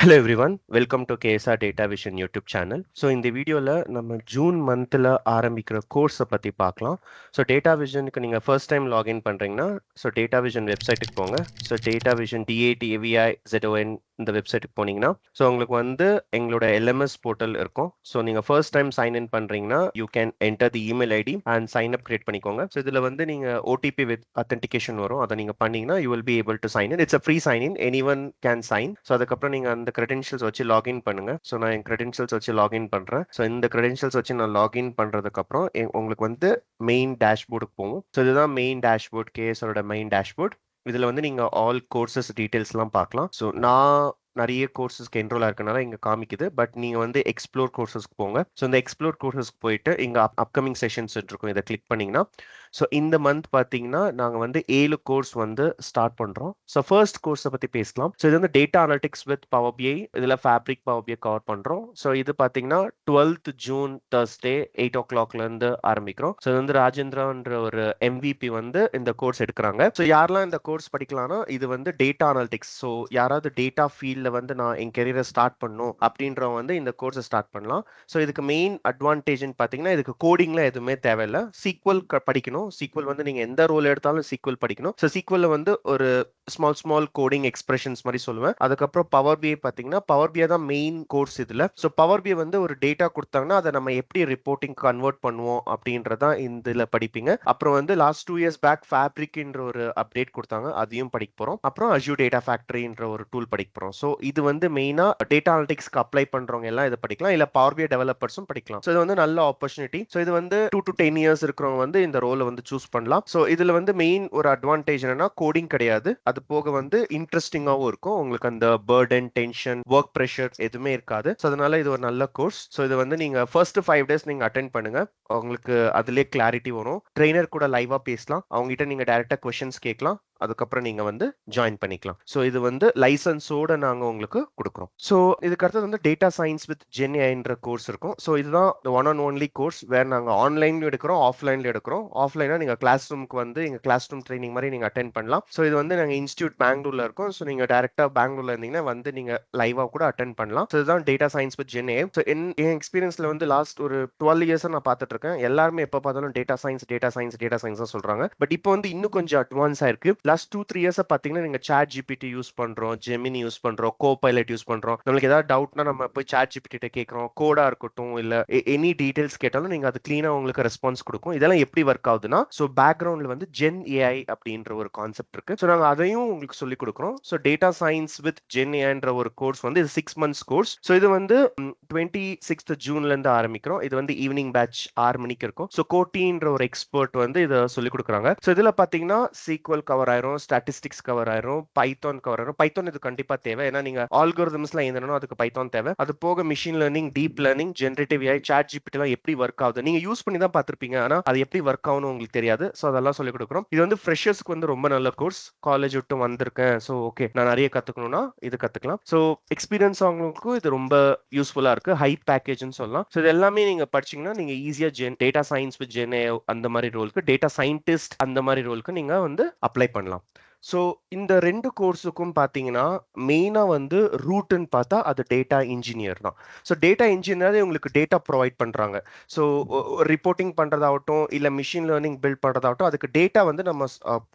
Hello everyone welcome to KSR data vision YouTube channel so இந்த வீடியோவில் நம்ம June மந்தில் ஆரம்பிக்கிற கோர்ஸை பற்றி பார்க்கலாம். ஸோ டேட்டா விஷனுக்கு நீங்கள் ஃபர்ஸ்ட் டைம் லாகின் பண்ணுறீங்கன்னா ஸோ டேட்டா விஷன் வெப்சைட்டுக்கு போங்க. So data vision D A D A V I Z O N இந்த வெப்சைட்டுக்கு போனீங்கன்னா ஸோ உங்களுக்கு வந்து எங்களோட எல்எம்எஸ் போர்ட்டல் இருக்கும். ஸோ நீங்கள் ஃபர்ஸ்ட் டைம் சைன் இன் பண்ணுறீங்கன்னா you can enter the email ID and sign up create பண்ணிக்கோங்க. ஸோ இதில் வந்து நீங்கள் ஓடிபி வித் அத்தன்டிகேஷன் வரும். அதை நீங்கள் பண்ணீங்கன்னா you will be able to sign in it's a free sign in anyone can sign so அதுக்கப்புறம் நீங்கள் அந்த கிரெடென்ஷியல்ஸ் வச்சு லாகின் பண்ணுங்க. ஸோ நான் என் கிரெடென்ஷியல்ஸ் வச்சு லாகின் பண்ணுறேன் ஸோ இந்த கிரெடென்ஷியல்ஸ் வச்சு நான் லாகின் பண்ணுறதுக்கப்புறம் உங்களுக்கு வந்து மெயின் டேஷ்போர்டுக்கு போகும். ஸோ இதுதான் மெயின் டேஷ்போர்ட் கேஎஸோட மெயின் டேஷ்போர்ட் இதில் வந்து நீங்கள் ஆல் கோர்சஸ் டீட்டெயில்ஸ்லாம் பார்க்கலாம். ஸோ நான் நிறைய கோர்சஸ்க்கு என்ரோலாக இருக்கனால இங்கே காமிக்குது. பட் நீங்கள் வந்து எக்ஸ்ப்ளோர் கோர்சஸ்க்கு போங்க. ஸோ இந்த எக்ஸ்ப்ளோர் கோர்சஸ்க்கு போயிட்டு இங்கே அப்கமிங் செஷன்ஸ் இருக்கும் இதை கிளிக் பண்ணிங்கன்னா ஸோ இந்த மந்த் பார்த்தீங்கன்னா நாங்கள் வந்து ஏழு கோர்ஸ் வந்து ஸ்டார்ட் பண்ணுறோம் ஸோ ஃபர்ஸ்ட் கோர்ஸை பற்றி பேசலாம். ஸோ இது வந்து டேட்டா அனலிட்டிக்ஸ் வித் பவர் இதில் ஃபேப்ரிக் பவர் கவர் பண்ணுறோம் ஸோ இது பார்த்தீங்கன்னா டுவெல்த் ஜூன் தர்ஸ்டே எயிட் ஓ கிளாக்லேருந்து ஆரம்பிக்கிறோம். ஸோ இது வந்து ராஜேந்திரான்ற ஒரு எம்விபி வந்து இந்த கோர்ஸ் எடுக்கிறாங்க. ஸோ யாரெல்லாம் இந்த கோர்ஸ் படிக்கலாம்னா இது வந்து டேட்டா அனலிட்டிக்ஸ் ஸோ யாராவது டேட்டா ஃபீல்டில் வந்து நான் என் கெரியரை ஸ்டார்ட் பண்ணும் அப்படின்றவங்க வந்து இந்த கோர்ஸை ஸ்டார்ட் பண்ணலாம். ஸோ இதுக்கு மெயின் அட்வான்டேஜ்னு பார்த்தீங்கன்னா இதுக்கு கோடிங்லாம் எதுவுமே தேவையில்லை. சீக்வல் படிக்கணும். சீக்வல் வந்து நீங்கள் எந்த ரோல் எடுத்தாலும் சீக்வல் படிக்கணும். ஸோ சீக்வல்ல வந்து ஒரு ஸ்மால் ஸ்மால் கோடிங் எக்ஸ்பிரஷன்ஸ் மாதிரி சொல்லுவேன். அதுக்கப்புறம் பவர் பிஐ பார்த்தீங்கன்னா பவர் பிஐ தான் மெயின் கோர்ஸ் இதில். ஸோ பவர் பிஐ வந்து ஒரு டேட்டா கொடுத்தாங்கன்னா அதை நம்ம எப்படி ரிப்போர்ட்டிங் கன்வெர்ட் பண்ணுவோம் அப்படின்றதான் இதில் படிப்பீங்க. அப்புறம் வந்து லாஸ்ட் டூ இயர்ஸ் பேக் ஃபேப்ரிக்ன்ற ஒரு அப்டேட் கொடுத்தாங்க. அதையும் படிக்க போகிறோம் அப்புறம் அஜூ டேட்டா ஃபேக்டரின்ற ஒரு டூல் படிக்க போகிறோம் ஸோ இது வந்து மெயினா டேட்டா அனலிட்டிக்ஸ்க்கு அப்ளை பண்ணுறவங்க எல்லாம் இதை படிக்கலாம். இல்லை பவர் பிஐ டெவலப்பர்ஸும் படிக்கலாம். ஸோ இது வந்து நல்ல ஆப்பர்ச்சுனிட்டி ஸோ இது வந்து டூ டு டென் இயர்ஸ் இருக்கிறவங்க வந்து இந்த ரோலை வந்து சூஸ் பண்ணலாம். ஸோ இதில் வந்து மெயின் ஒரு அட்வான்டேஜ் என்னன்னா கோடிங் கிடையாது. அது போக வந்து இன்ட்ரெஸ்டிங்காகவும் இருக்கும். உங்களுக்கு அந்த பேர்டன் டென்ஷன் ஒர்க் ப்ரெஷர் எதுவுமே இருக்காது. ஸோ அதனால இது ஒரு நல்ல கோர்ஸ் ஸோ இது வந்து நீங்க ஃபர்ஸ்ட் ஃபைவ் டேஸ் நீங்க அட்டென்ட் பண்ணுங்க. உங்களுக்கு அதுலேயே கிளாரிட்டி வரும். ட்ரெயினர் கூட லைவா பேசலாம். அவங்ககிட்ட நீங்கள் நீங்க டைரக்டா கொஸ்டின்ஸ் கேட்கலாம். அதுக்கப்புறம் நீங்க வந்து ஜாயின் பண்ணிக்கலாம். ஸோ இது வந்து லைசன்ஸோட நாங்க உங்களுக்கு கொடுக்குறோம். ஸோ இதுக்கு அடுத்தது வந்து டேட்டா சயின்ஸ் வித் ஜென்ஐன்ற கோர்ஸ் இருக்கும். ஸோ இதுதான் ஒன் ஆன் ஒன்லி கோர்ஸ் வேற நாங்க ஆன்லைன்ல எடுக்கிறோம் ஆஃப்லைன்ல எடுக்கிறோம். ஆஃப்லைனா நீங்க கிளாஸ் ரூமுக்கு வந்து எங்க கிளாஸ் ரூம் ட்ரைனிங் மாதிரி நீங்க அட்டென்ட் பண்ணலாம். ஸோ இது வந்து நாங்க இன்ஸ்டியூட் பெங்களூர்ல இருக்கோம். ஸோ நீங்க டேரக்டா பெங்களூர்ல இருந்தீங்கன்னா வந்து நீங்க லைவா கூட அட்டென்ட் பண்ணலாம். ஸோ இதுதான் data science with gen A so என் எக்ஸ்பீரியன்ஸ்ல வந்து லாஸ்ட் ஒரு டுவெல் இயர்ஸ் நான் பார்த்துட்டு இருக்கேன். எல்லாருமே எப்போ பார்த்தாலும் data science data science data science தான் சொல்றாங்க. பட் இப்போ வந்து இன்னும் கொஞ்சம் அட்வான்ஸ் ஆயிருக்கு லாஸ்ட் டூ த்ரீ இயர்ஸ் பார்த்தீங்கன்னா நீங்க சாட் ஜிபிடி யூஸ் பண்றோம் ஜெமினி யூஸ் பண்றோம் கோ பைலட் யூஸ் பண்றோம். நம்மளுக்கு ஏதாவது டவுட்னா நம்ம போய் சாட் ஜிபிடி கேட்கறோம் கோடா இருக்கட்டும் இல்ல எனி டீடைல்ஸ் கேட்டாலும் நீங்க அது கிளீனா உங்களுக்கு ரெஸ்பான்ஸ் கொடுக்கும். இதெல்லாம் எப்படி ஒர்க் ஆகுதுன்னா ஸோ பேக்ரவுண்ட்ல வந்து ஜென் ஏஐ அப்படின்ற ஒரு கான்செப்ட் இருக்கு. ஸோ நாங்க அதையும் உங்களுக்கு சொல்லி கொடுக்குறோம். So data science with gen ஏன்ற ஒரு கோர்ஸ் வந்து இது சிக்ஸ் மந்த்ஸ் கோர்ஸ் ஸோ இது வந்து டுவெண்ட்டி சிக்ஸ்த் ஜூன்ல இருந்து ஆரம்பிக்கிறோம். இது வந்து ஈவினிங் பேட்ச் ஆறு மணிக்கு இருக்கும். ஸோ கோட்டின்ற ஒரு எக்ஸ்பர்ட் வந்து இதை சொல்லி கொடுக்குறாங்க. ஸோ இதுல பாத்தீங்கன்னா சீக்வல் கவர் ஆயிரும் ஸ்டாட்டிஸ்டிக்ஸ் கவர் ஆயிரும் பைத்தான் கவர் ஆயிரும். பைத்தான் இது கண்டிப்பா தேவை. ஏன்னா நீங்க ஆல்கோரிதம்ஸ்லாம் எழுதணும் அதுக்கு பைத்தான் தேவை. அது போக machine learning deep learning generative AI chat GPT எல்லாம் எப்படி ஒர்க் ஆகுது? நீங்க யூஸ் பண்ணி தான் பார்த்துருப்பீங்க. ஆனா அது எப்படி ஒர்க் ஆகணும் உங்களுக்கு தெரியாது. ஸோ அதெல்லாம் சொல்லி கொடுக்குறோம். இது வந்து ஃப்ரெஷர்ஸ்க்கு வந்து ரொம்ப நல்ல கோர்ஸ் காலேஜ் விட்டு வந்திருக்கேன். ஸோ ஓகே நான் நிறைய கத்துக்கணும்னா இது கத்துக்கலாம். ஸோ எக்ஸ்பீரியன்ஸ் அவங்களுக்கும் இது ரொம்ப யூஸ்ஃபுல்லா இருக்கு. ஹை பேக்கேஜ்னு சொல்லலாம். ஸோ இது எல்லாமே நீங்க படிச்சீங்கன்னா நீங்க ஈஸியா gen data science with gen அந்த மாதிரி ரோலுக்கு டேட்டா சயின்டிஸ்ட் அந்த மாதிரி ரோலுக்கு நீங்க வந்து அப்ளை பண்ணலாம். là ஸோ இந்த ரெண்டு கோர்ஸுக்கும் பார்த்தீங்கன்னா மெயினாக வந்து ரூட்டுன்னு பார்த்தா அது டேட்டா இன்ஜினியர் தான். ஸோ டேட்டா இன்ஜினியர் உங்களுக்கு டேட்டா ப்ரொவைட் பண்ணுறாங்க ஸோ ரிப்போர்ட்டிங் பண்ணுறதாகட்டும் இல்லை மிஷின் லேர்னிங் பில்ட் பண்ணுறதாகட்டும் அதுக்கு டேட்டா வந்து நம்ம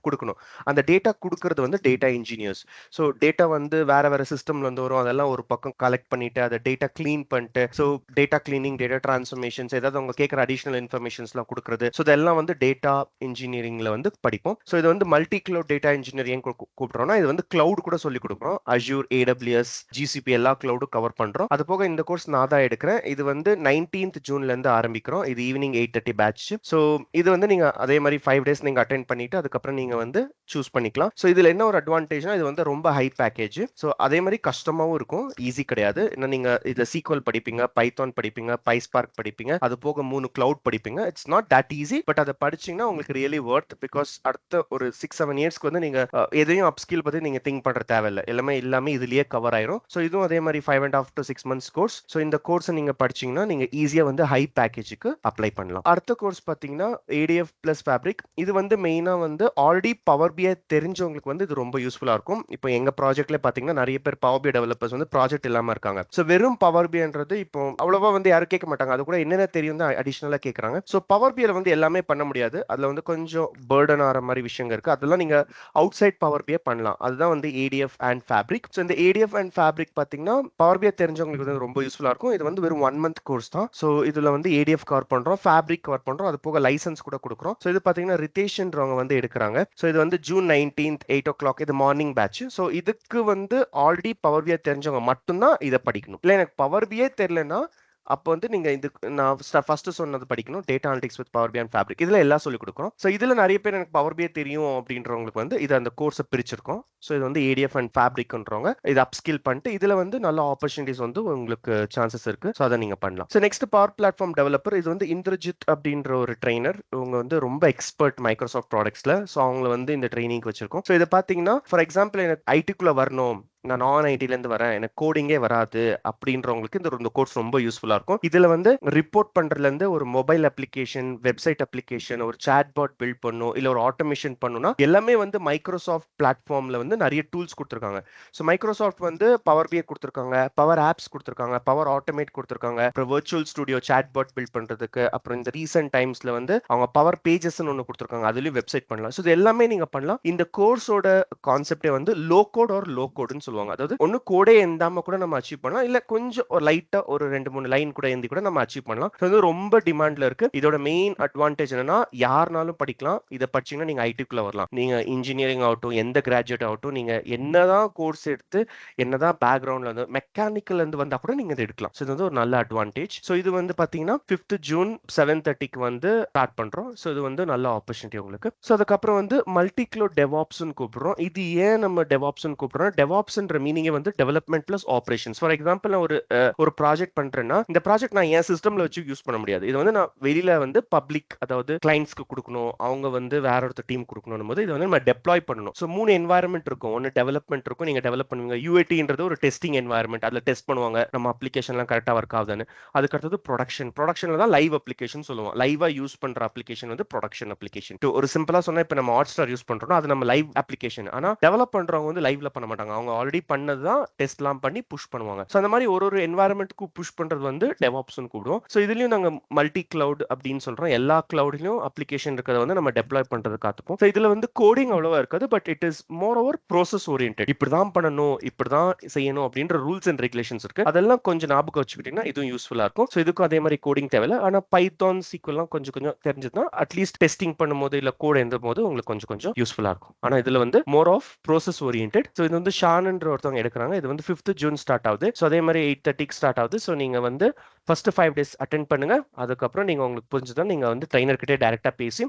கொடுக்கணும். அந்த டேட்டா கொடுக்கறது வந்து டேட்டா இன்ஜினியர்ஸ் ஸோ டேட்டா வந்து வேற வேற சிஸ்டம்ல இருந்து வரும். அதெல்லாம் ஒரு பக்கம் கலெக்ட் பண்ணிட்டு அதை டேட்டா க்ளீன் பண்ணிட்டு so data cleaning data transformations ஏதாவது அவங்க கேட்குற அடிஷனல் இன்ஃபர்மேஷன்ஸ்லாம் கொடுக்குறது. ஸோ இதெல்லாம் வந்து டேட்டா இன்ஜினியரிங்ல வந்து படிப்போம். ஸோ இது வந்து multi cloud data engineer engineer ஏன் கூப்பிடுறோம்னா இது வந்து கிளவுட் கூட சொல்லி கொடுக்குறோம். அஜூர் ஏடபிள்யூஎஸ் ஜிசிபி எல்லா கிளவுடும் கவர் பண்றோம். அது போக இந்த கோர்ஸ் நான் தான் எடுக்கிறேன். இது வந்து நைன்டீன்த் ஜூன்ல இருந்து ஆரம்பிக்கிறோம். இது evening eight thirty batch so இது வந்து நீங்க அதே மாதிரி ஃபைவ் டேஸ் நீங்க அட்டென்ட் பண்ணிட்டு அதுக்கப்புறம் நீங்க வந்து சூஸ் பண்ணிக்கலாம். ஸோ இதுல என்ன ஒரு அட்வான்டேஜ்னா இது வந்து ரொம்ப ஹை பேக்கேஜ் ஸோ அதே மாதிரி கஷ்டமாவும் இருக்கும். ஈஸி கிடையாது. ஏன்னா நீங்க இதுல சீக்வல் படிப்பீங்க பைத்தான் படிப்பீங்க பைஸ்பார்க் படிப்பீங்க. அது போக மூணு கிளவுட் படிப்பீங்க. It's not that easy but அதை படிச்சீங்கன்னா உங்களுக்கு ரியலி ஒர்த் பிகாஸ் அடுத்த ஒரு சிக்ஸ் செவன் இயர்ஸ்க்கு வந்து நீங்க எதையும் அப்ஸ்கில் பத்தி நீங்க திங்க் பண்ற தேவையில்ல. எல்லாமே எல்லாமே இதுலயே கவர் ஆயிரும். ஸோ இதுவும் அதே மாதிரி five and half to six months course. So இந்த கோர்ஸ் நீங்க படிச்சீங்கன்னா, நீங்க ஈஸியா வந்து ஹை பேக்கேஜுக்கு அப்ளை பண்ணலாம். அடுத்த கோர்ஸ் பார்த்தீங்கன்னா, ஏடிஎஃப் பிளஸ் ஃபேப்ரிக். இது வந்து மெயினா வந்து ஆல்ரெடி பவர் பிஐ தெரிஞ்சவங்களுக்கு வந்து இது ரொம்ப யூஸ்ஃபுல்லா இருக்கும். இப்போ எங்க ப்ராஜெக்ட்ல பார்த்தீங்கன்னா, நிறைய பேர் பவர் பிஐ டெவலப்பர்ஸ் வந்து ப்ராஜெக்ட் இல்லாம இருக்காங்க. ஸோ வெறும் பவர் பிஐன்றது இப்போ அவ்வளவா வந்து யாரும் கேட்க மாட்டாங்க. அது கூட என்னென்ன தெரியும் தான் அடிஷனலா கேட்கறாங்க. ஸோ பவர் பிஐல வந்து எல்லாமே பண்ண முடியாது. அதுல வந்து கொஞ்சம் பர்டன் ஆற மாதிரி விஷயங்கள் இருக்கு. அதெல்லாம் நீங்க அவுட் சைட் பவர் பிஐ பண்ணலாம். அதுதான் வந்து ஏடிஎஃப் அண்ட் ஃபேப்ரிக். ஸோ இந்த ஏடிஎஃப் அண்ட் ஃபேப்ரிக் பார்த்தீங்கன்னா, பவர் பிஐ தெரிஞ்சவங்களுக்கு வந்து ரொம்ப யூஸ்ஃபுல்லாக இருக்கும். இது வந்து வெறும் ஒன் மந்த் கோர்ஸ் தான். ஸோ இதில் வந்து ஏடிஎஃப் கவர் பண்ணுறோம் ஃபேப்ரிக் கவர் பண்ணுறோம் அது போக லைசென்ஸ் கூட கொடுக்குறோம் ஸோ இது பார்த்தீங்கன்னா, ரிதேஷன்றவங்க வந்து எடுக்கிறாங்க ஸோ இது வந்து ஜூன் 19த் 8:00 இது மார்னிங் பேட்ச். ஸோ இதுக்கு வந்து ஆல்ரெடி பவர் பிஐ தெரிஞ்சவங்க மட்டும்தான் இதை படிக்கணும். இல்லை எனக்கு பவர் பிஐயே தெரியலன்னா, அப்போ வந்து நீங்க இதுக்கு நான் ஃபர்ஸ்ட் சொன்னது படிக்கணும். Data analytics with power B and fabric. இதுல எல்லாம் சொல்லி கொடுக்குறோம் ஸோ இதுல நிறைய பேர் எனக்கு பவர் பிஐ தெரியும் அப்படின்றவங்களுக்கு வந்து இது அந்த கோர்ஸை பிரிச்சிருக்கோம். ஸோ இது வந்து ஏடிஎஃப் அண்ட் ஃபேப்ரிக்ன்றவங்க இது அப்ஸ்கில் பண்ணிட்டு இதுல வந்து நல்ல ஆப்பர்ச்சுனிட்டிஸ் வந்து உங்களுக்கு சான்சஸ் இருக்கு. ஸோ அதை நீங்க பண்ணலாம். So next power platform developer. இது வந்து இந்திரஜித் அப்படின்ற ஒரு ட்ரெய்னர். இவங்க வந்து ரொம்ப எக்ஸ்பர்ட் மைக்ரோசாஃப்ட் ப்ராடக்ட்ஸ்ல. ஸோ அவங்கள வந்து இந்த ட்ரைனிங் வச்சிருக்கோம். ஸோ இதை பார்த்தீங்கன்னா, ஃபார் எக்ஸாம்பிள் எனக்கு ஐடிக்குள்ள வரணும். நான் நான் ஐடிலேருந்து வரேன். எனக்கு கோடிங்கே வராது அப்படின்றவங்களுக்கு இந்த இந்த கோர்ஸ் ரொம்ப யூஸ்ஃபுல்லாக இருக்கும். இதில் வந்து ரிப்போர்ட் பண்ணுறதுலேருந்து ஒரு மொபைல் அப்ளிகேஷன், வெப்சைட் அப்ளிகேஷன், ஒரு சாட்பாட் பில்ட் பண்ணும் இல்லை ஒரு ஆட்டோமேஷன் பண்ணுனா எல்லாமே வந்து மைக்ரோசாஃப்ட் பிளாட்ஃபார்மில் வந்து நிறைய டூல்ஸ் கொடுத்துருக்காங்க ஸோ மைக்ரோசாஃப்ட் வந்து பவர் பிஐ கொடுத்துருக்காங்க பவர் ஆப்ஸ் கொடுத்துருக்காங்க பவர் ஆட்டோமேட் கொடுத்துருக்காங்க அப்புறம் வெர்ச்சுவல் ஸ்டுடியோ சாட்பாட் பில்ட் பண்ணுறதுக்கு அப்புறம் இந்த ரீசென்ட் டைம்ஸில் வந்து அவங்க பவர் பேஜஸ்ன்னு ஒன்று கொடுத்துருக்காங்க அதுலேயும் வெப்சைட் பண்ணலாம். ஸோ இது எல்லாமே நீங்கள் பண்ணலாம். இந்த கோர்ஸோட கான்செப்டே வந்து லோ கோட் ஆர் லோ கோடுன்னு சொல்லுவாங்க. அதாவது ஒண்ணு கோடே எழுதாம கூட நம்ம அச்சீவ் பண்ணலாம். இல்ல கொஞ்சம் ஒரு லைட்டா ஒரு 2, 3 லைன் கூட எழுதி கூட நம்ம அச்சீவ் பண்ணலாம். இது ரொம்ப டிமாண்ட்ல இருக்கு. இதோட மெயின் அட்வான்டேஜ் என்னன்னா, யாருனாலும் படிக்கலாம். இத படிச்சீங்கன்னா நீங்க ஐடிக்குள்ள வரலாம். நீங்க இன்ஜினியரிங் ஆகட்டும், எந்த கிராஜுவேட் ஆகட்டும், நீங்க என்னதான் கோர்ஸ் எடுத்து, என்னதான் பேக்கிரவுண்ட்ல வந்து மெக்கானிக்கல்ல இருந்து வந்தா கூட நீங்க இத எடுக்கலாம். ஸோ இது வந்து ஒரு நல்ல அட்வான்டேஜ். ஸோ இது வந்து பார்த்தீங்கன்னா, 5த் ஜூன் 7:30க்கு வந்து ஸ்டார்ட் பண்றோம். ஸோ இது வந்து நல்ல ஆப்பர்ச்சுனிட்டி உங்களுக்கு. ஸோ அதுக்கப்புறம் வந்து மல்டி க்ளவுட் டெவாப்ஸ்ன்னு கூப்பிடுறோம். இது ஏன் நம்ம டெவாப்ஸ்ன்னு கூப்பிடுறோம்? ஆப்ஸ்ன்ற மீனிங்கே வந்து development plus operations for example நான் ஒரு ஒரு ப்ராஜெக்ட் பண்றேன்னா, இந்த ப்ராஜெக்ட் நான் என் சிஸ்டம்ல வச்சு யூஸ் பண்ண முடியாது. இது வந்து நான் வெளியில வந்து பப்ளிக் அதாவது கிளைண்ட்ஸ்க்கு கொடுக்கணும் அவங்க வந்து வேற ஒருத்தர் டீம் கொடுக்கணும் இது வந்து நம்ம டெப்ளாய் பண்ணணும். ஸோ மூணு என்வாயர்மெண்ட் இருக்கும். ஒன்று டெவலப்மென்ட் இருக்கும். நீங்க டெவலப் பண்ணுவீங்க. யூஏடின்றது ஒரு டெஸ்டிங் என்வாயர்மெண்ட் அதில் டெஸ்ட் பண்ணுவாங்க. நம்ம அப்ளிகேஷன்லாம் கரெக்டாக ஒர்க் ஆகுதுன்னு அதுக்கு அடுத்தது ப்ரொடக்ஷனில் தான் லைவ் அப்ளிகேஷன் சொல்லுவோம். லைவாக யூஸ் பண்ணுற அப்ளிகேஷன் வந்து ப்ரொடக்ஷன் அப்ளிகேஷன். ஒரு சிம்பிளாக சொன்னா இப்போ நம்ம ஹாட் ஸ்டார் யூஸ் பண்ணுறோம் அது நம்ம லைவ் அப்ளிகேஷன். ஆனால் டெவலப் பண்றவங்க வந்து லைவ்ல பண்ண மாட்டாங்க. அவங்க ஆல்ரெடி பண்ணது தான் டெஸ்ட்லாம் பண்ணி புஷ் பண்ணுவாங்க. ஸோ அந்த மாதிரி ஒரு ஒரு என்வாயர்ன்மென்ட்க்கு புஷ் பண்ணுறது வந்து டெவாப்ஸ்னு கூப்பிடுவோம். ஸோ இதுலேயும் நாங்கள் மல்டி கிளவுட் அப்படின்னு சொல்கிறோம் எல்லா கிளவுட்லையும் அப்ளிகேஷன் இருக்கிறத வந்து நம்ம டெப்ளாய் பண்ணுறது காத்துப்போம். ஸோ இதில் வந்து கோடிங் அவ்வளோவா இருக்காது. But it is more over process orient இப்படி தான் பண்ணணும், இப்படிதான் செய்யணும் அப்படின்ற ரூல்ஸ் அண்ட் ரெகுலேஷன்ஸ் இருக்கு. அதெல்லாம் கொஞ்சம் ஞாபகம் வச்சுக்கிட்டீங்கன்னா, இதுவும் யூஸ்ஃபுல்லாக இருக்கும். ஸோ இதுக்கும் அதே மாதிரி கோடிங் தேவையில்ல. ஆனால் பைத்தான், சீக்வல்லாம் கொஞ்சம் கொஞ்சம் தெரிஞ்சதுன்னா, அட்லீஸ்ட் டெஸ்டிங் பண்ணும்போது, இல்லை கோட் எழுதும்போது உங்களுக்கு கொஞ்சம் கொஞ்சம் யூஸ்ஃபுல்லாக இருக்கும். ஆனால் இதில் வந்து more of process orient so இது வந்து ஷான் ஷான்ன்ற ஒருத்தவங்க எடுக்கிறாங்க இது வந்து ஃபிஃப்த் ஜூன் ஸ்டார்ட் ஆகுது. ஸோ அதே மாதிரி எயிட் தேர்ட்டிக்கு ஸ்டார்ட் ஆகுது. ஸோ நீங்கள் வந்து ஃபர்ஸ்ட் ஃபைவ் டேஸ் அட்டன் பண்ணுங்க. அதுக்கப்புறம் நீங்கள் உங்களுக்கு புரிஞ்சுதான் நீங்கள் வந்து ட்ரெய்னர் கிட்டயே டைரக்ட்டா பேசி,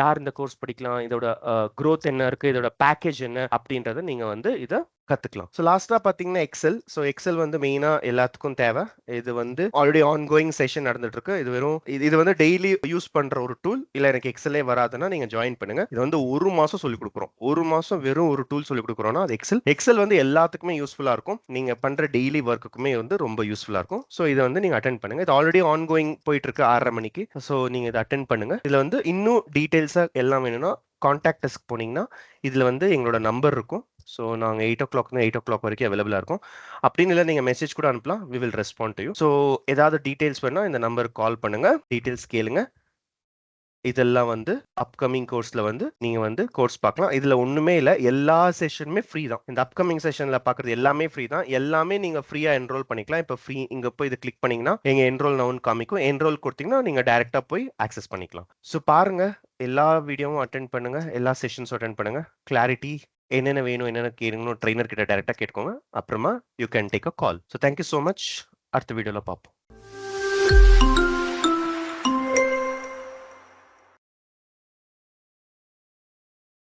யார் இந்த கோர்ஸ் படிக்கலாம்? இதோட க்ரோத் என்ன இருக்கு? இதோட பேக்கேஜ் என்ன? அப்படின்றத நீங்கள் வந்து இதை கத்துக்கலாம். ஸோ லாஸ்ட்டாக பார்த்தீங்கன்னா எக்ஸல் ஸோ எக்ஸல் வந்து மெயினா எல்லாத்துக்கும் தேவை. இது வந்து ஆல்ரெடி ஆன் கோயிங் செஷன் நடந்துட்டு இருக்கு. இது வெறும் இது இது வந்து டெய்லி யூஸ் பண்ற ஒரு டூல். இல்ல எனக்கு எக்ஸலே வராதுன்னா நீங்க ஜாயின் பண்ணுங்க. இது வந்து ஒரு மாசம் சொல்லிக் குடுக்குறோம். 1 மாசம் வெறும் ஒரு டூல் சொல்லி கொடுக்குறோம்னா அது எக்ஸல் எக்ஸல் வந்து எல்லாத்துக்குமே யூஸ்ஃபுல்லா இருக்கும். நீங்க பண்ற டெய்லி ஒர்க்குக்குமே வந்து ரொம்ப யூஸ்ஃபுல்லா இருக்கும். ஸோ இதை வந்து நீங்க அட்டன் பண்ணுங்க. இது ஆல்ரெடி ஆன்கோயிங் போயிட்டு இருக்கு ஆறரை மணிக்கு. ஸோ நீங்க இதை அட்டன் பண்ணுங்க. இதுல வந்து இன்னும் டீட்டெயில்ஸாக எல்லாம் வேணும்னா, கான்டாக்ட் போனீங்கன்னா, இதில் வந்து எங்களோட நம்பர் இருக்கும். ஸோ நாங்கள் எயிட் ஓ கிளாக்னு எயிட் ஓ கிளாக் வரைக்கும் அவைலபிளாக இருக்கும் அப்படின்னு இல்லை நீங்கள் மெசேஜ் கூட அனுப்பலாம். We will respond to you. So ஏதாவது டீட்டெயில்ஸ் வேணால் இந்த நம்பருக்கு கால் பண்ணுங்கள் டீட்டெயில்ஸ் கேளுங்க. இதெல்லாம் வந்து அப்கமிங் கோர்ஸில் வந்து நீங்கள் வந்து கோர்ஸ் பார்க்கலாம். இதில் ஒன்றுமே இல்லை எல்லா செஷனுமே ஃப்ரீ தான். இந்த அப்கமிங் செஷனில் பார்க்குறது எல்லாமே ஃப்ரீ தான். எல்லாமே நீங்கள் ஃப்ரீயாக என்ரோல் பண்ணிக்கலாம். இப்போ ஃப்ரீ இங்கே போய் இது கிளிக் பண்ணிங்கன்னா எங்கள் என்ரோல் நவுன் காமிக்கும். என்ரோல் கொடுத்தீங்கன்னா நீங்கள் டேரெக்டாக போய் ஆக்சஸ் பண்ணிக்கலாம். ஸோ பாருங்கள் எல்லா வீடியோவும் அட்டென்ட் பண்ணுங்கள் எல்லா செஷன்ஸும் அட்டென்ட் பண்ணுங்கள் கிளாரிட்டி என்னென்ன வேணும், என்னென்ன கேட்கணும் ட்ரைனர் கிட்ட டைரக்ட்டா கேட்டுக்கோங்க. அப்புறமா you can take a call. So thank you much. அடுத்த வீடியோல பார்ப்போம்.